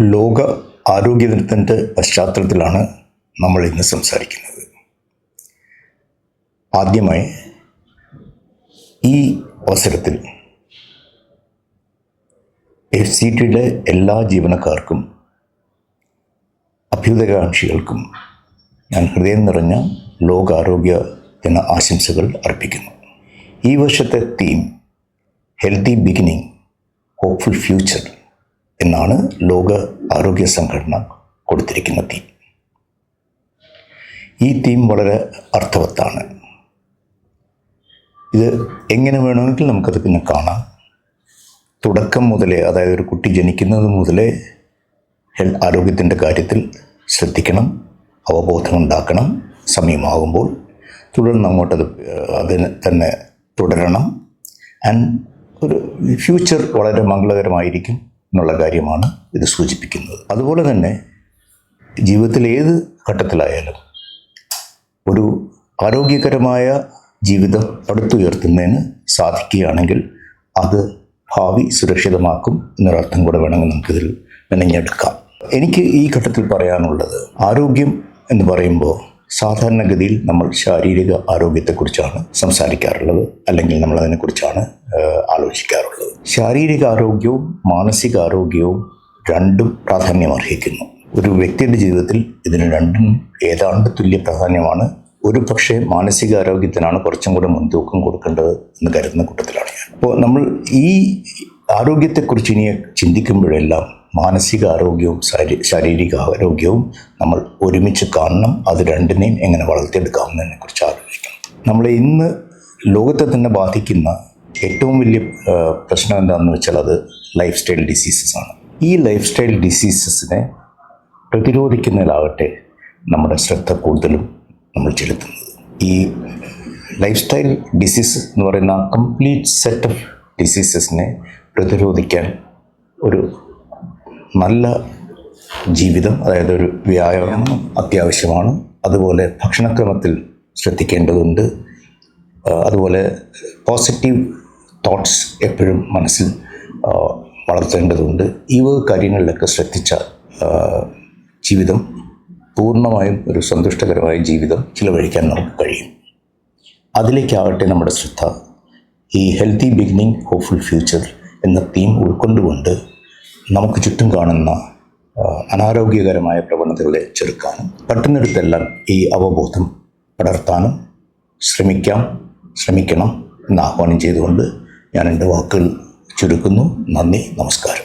ലോക ആരോഗ്യ ദിനത്തിന്റെ പശ്ചാത്തലത്തിലാണ് നമ്മൾ ഇന്ന് സംസാരിക്കുന്നത്. ആദ്യമായി ഈ അവസരത്തിൽ എഫ് സി ടിയുടെ എല്ലാ ജീവനക്കാർക്കും അഭ്യുദയകാംക്ഷികൾക്കും ഞാൻ ഹൃദയം നിറഞ്ഞ ലോകാരോഗ്യ ദിന ആശംസകൾ അർപ്പിക്കുന്നു. ഈ വർഷത്തെ theme healthy beginning hopeful future എന്നാണ് ലോക ആരോഗ്യ സംഘടന കൊടുത്തിരിക്കുന്ന തീം. ഈ തീം വളരെ അർത്ഥവത്താണ്. ഇത് എങ്ങനെ വേണമെങ്കിൽ നമുക്കത് പിന്നെ കാണാം. തുടക്കം മുതലേ അതായത് ഒരു കുട്ടി ജനിക്കുന്നത് മുതലേ ഹെൽ ആരോഗ്യത്തിന്റെ കാര്യത്തിൽ ശ്രദ്ധിക്കണം അവബോധം ഉണ്ടാക്കണം സമയമാകുമ്പോൾ തുടർന്ന് അങ്ങോട്ടത് അതിന് തന്നെ തുടരണം. ആൻഡ് ഒരു ഫ്യൂച്ചർ വളരെ മംഗളകരമായിരിക്കും. എന്നുള്ള കാര്യമാണ് ഇത് സൂചിപ്പിക്കുന്നത്. അതുപോലെ തന്നെ ജീവിതത്തിൽ ഏത് ഘട്ടത്തിലായാലും ഒരു ആരോഗ്യകരമായ ജീവിതം പടുത്തുയർത്തുന്നതിന് സാധിക്കുകയാണെങ്കിൽ അത് ഭാവി സുരക്ഷിതമാക്കും എന്നൊരർത്ഥം കൂടെ വേണമെങ്കിൽ നമുക്കിതിൽ മെനഞ്ഞെടുക്കാം. എനിക്ക് ഈ ഘട്ടത്തിൽ പറയാനുള്ളത് ആരോഗ്യം എന്ന് പറയുമ്പോൾ സാധാരണഗതിയിൽ നമ്മൾ ശാരീരിക ആരോഗ്യത്തെക്കുറിച്ചാണ് സംസാരിക്കാറുള്ളത്. അല്ലെങ്കിൽ നമ്മൾ അതിനെക്കുറിച്ചാണ് ആലോചിക്കാറുള്ളത്. ശാരീരിക ആരോഗ്യവും മാനസിക ആരോഗ്യവും രണ്ടും പ്രാധാന്യം അർഹിക്കുന്നു. ഒരു വ്യക്തിയുടെ ജീവിതത്തിൽ ഇതിന് രണ്ടും ഏതാണ്ട് തുല്യ പ്രാധാന്യമാണ്. ഒരു പക്ഷേ മാനസികാരോഗ്യത്തിനാണ് കുറച്ചും കൂടെ മുൻതൂക്കം കൊടുക്കേണ്ടത് എന്ന് കരുതുന്ന കൂട്ടത്തിലാണ് ഞാൻ. അപ്പോൾ നമ്മൾ ഈ ആരോഗ്യത്തെക്കുറിച്ച് ഇനി ചിന്തിക്കുമ്പോഴെല്ലാം മാനസിക ആരോഗ്യവും ശാരീരിക ആരോഗ്യവും നമ്മൾ ഒരുമിച്ച് കാണണം. അത് രണ്ടിനെയും എങ്ങനെ വളർത്തിയെടുക്കാമെന്നതിനെക്കുറിച്ച് ആലോചിക്കണം. നമ്മൾ ഇന്ന് ലോകത്തെ തന്നെ ബാധിക്കുന്ന ഏറ്റവും വലിയ പ്രശ്നം എന്താണെന്ന് വെച്ചാൽ അത് ലൈഫ് സ്റ്റൈൽ ഡിസീസസ് ആണ്. ഈ ലൈഫ് സ്റ്റൈൽ ഡിസീസസിനെ പ്രതിരോധിക്കുന്നതിലാകട്ടെ നമ്മുടെ ശ്രദ്ധ കൂടുതലും നമ്മൾ ചെലുത്തുന്നത്. ഈ ലൈഫ് സ്റ്റൈൽ ഡിസീസ് എന്ന് പറയുന്ന കംപ്ലീറ്റ് സെറ്റ് ഓഫ് ഡിസീസസിനെ പ്രതിരോധിക്കാൻ ഒരു നല്ല ജീവിതം അതായത് ഒരു വ്യായാമം അത്യാവശ്യമാണ്. അതുപോലെ ഭക്ഷണക്രമത്തിൽ ശ്രദ്ധിക്കേണ്ടതുണ്ട്. അതുപോലെ പോസിറ്റീവ് തോട്ട്സ് എപ്പോഴും മനസ്സിൽ വളർത്തേണ്ടതുണ്ട്. ഈ വക കാര്യങ്ങളിലൊക്കെ ശ്രദ്ധിച്ച ജീവിതം പൂർണമായും ഒരു സന്തുഷ്ടകരമായ ജീവിതം ചിലവഴിക്കാൻ നമുക്ക് കഴിയും. അതിലേക്കാവട്ടെ നമ്മുടെ ശ്രദ്ധ ഈ ഹെൽത്തി ബിഗിനിങ് ഹോപ്പ്ഫുൾ ഫ്യൂച്ചർ എന്ന തീം ഉൾക്കൊണ്ടുകൊണ്ട് നമുക്ക് ചുറ്റും കാണുന്ന അനാരോഗ്യകരമായ പ്രവണതകളെ ചെറുക്കാനും പറ്റുന്നിടത്തെല്ലാം ഈ അവബോധം പടർത്താനും ശ്രമിക്കാം ശ്രമിക്കണം എന്ന് ആഹ്വാനം ചെയ്തുകൊണ്ട് ഞാൻ എന്റെ വാക്കുകൾ ചുരുക്കുന്നു. നന്ദി നമസ്കാരം.